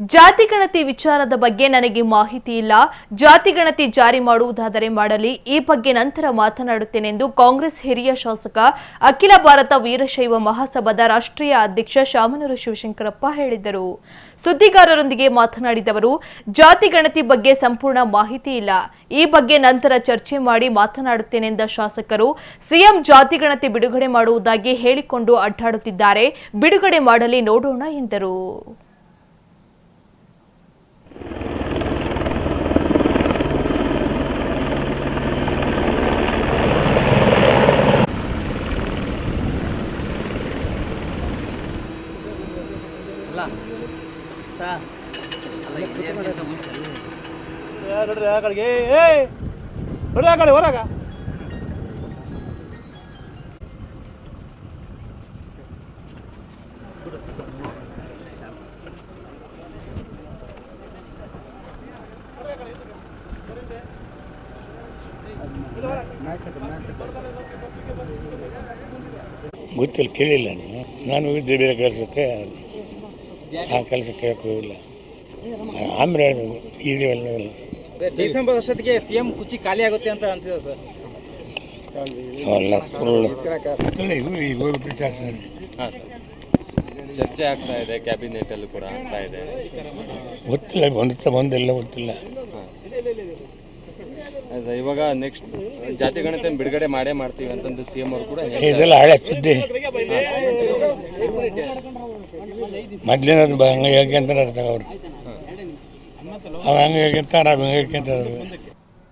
ಜಾತಿ ಗಣತಿ ವಿಚಾರದ ಬಗ್ಗೆ ನನಗೆ ಮಾಹಿತಿ ಇಲ್ಲ. ಜಾತಿ ಗಣತಿ ಜಾರಿ ಮಾಡುವುದಾದರೆ ಮಾಡಲಿ. ಈ ಬಗ್ಗೆ ನಂತರ ಮಾತನಾಡುತ್ತೇನೆಂದು ಕಾಂಗ್ರೆಸ್ ಹಿರಿಯ ಶಾಸಕ ಅಖಿಲ ಭಾರತ ವೀರಶೈವ ಮಹಾಸಭಾದ ರಾಷ್ಟ್ರೀಯ ಅಧ್ಯಕ್ಷ ಶಾಮನೂರು ಶಿವಶಂಕರಪ್ಪ ಹೇಳಿದರು. ಸುದ್ದಿಗಾರರೊಂದಿಗೆ ಮಾತನಾಡಿದವರು, ಜಾತಿ ಗಣತಿ ಬಗ್ಗೆ ಸಂಪೂರ್ಣ ಮಾಹಿತಿ ಇಲ್ಲ. ಈ ಬಗ್ಗೆ ನಂತರ ಚರ್ಚೆ ಮಾಡಿ ಮಾತನಾಡುತ್ತೇನೆಂದ ಶಾಸಕರು, ಸಿಎಂ ಜಾತಿ ಗಣತಿ ಬಿಡುಗಡೆ ಮಾಡುವುದಾಗಿ ಹೇಳಿಕೊಂಡು ಅಡ್ಡಾಡುತ್ತಿದ್ದಾರೆ. ಬಿಡುಗಡೆ ಮಾಡಲಿ ನೋಡೋಣ ಎಂದರು. ಅಲ್ಲ? ಸಾ. ಅಲ್ಲ ಇದಕ್ಕಿಂತ ಮುಂಚೆ ನೋಡ್ರಿ ಆ ಕಡೆಗೆ. ಏ ನೋಡ್ರಿ ಆ ಕಡೆ ಹೊರಗ. ಗೊತ್ತಿಲ್ಲ ಕೇಳಿಲ್ಲ ನಾನು. ನಾನು ಬೇರೆ ಕೆಲಸಕ್ಕೆ. ಆ ಕೆಲಸ ಕೇಳಕ್ಕೆ ಹೋಗಿಲ್ಲ ಆಮೇಲೆ ಹೇಳಿದ್ರು ಈಗ ಎಲ್ಲ ಡಿಸೆಂಬರ್ ಅಷ್ಟೊತ್ತಿಗೆ ಸಿಎಂ ಖಾಲಿ ಆಗುತ್ತೆ ಅಂತ ಅಂತಿದೆ ಸರ್. ಗೊತ್ತಿಲ್ಲ ಈಗ ಈಗ ಹೋಗಿ ಹಾಂ ಸರ್. ಚರ್ಚೆ ಆಗ್ತಾ ಇದೆ ಕ್ಯಾಬಿನೆಟಲ್ಲೂ ಕೂಡ ಆಗ್ತಾ ಇದೆ. ಗೊತ್ತಿಲ್ಲ ಬಂದ ಬಂದಿಲ್ಲ ಗೊತ್ತಿಲ್ಲ. ಹಾಂ. ಸರ್ ಇವಾಗ ನೆಕ್ಸ್ಟ್ ಜಾತಿ ಗಣಿತ ಬಿಡುಗಡೆ ಮಾಡೇ ಮಾಡ್ತೀವಿ ಅಂತಂದು ಸಿ ಎಂ ಅವರು ಕೂಡ ಹೇಳ್ತಾರೆ. ಇದೆಲ್ಲ ಹಳೆ ಸುದ್ದಿ. ಮೊದ್ಲಿನದು ಬ- ಹಂಗೆ ಹೇಳ್ಕೊಂತಾರೆ ಅವ್ರು. ಅವ್ರು ಹಂಗೆ ಹೇಳ್ಕೊಂತಾರೆ ಅವ ಹಂಗೆ ಹೇಳ್ಕೊಂತಾರೆ.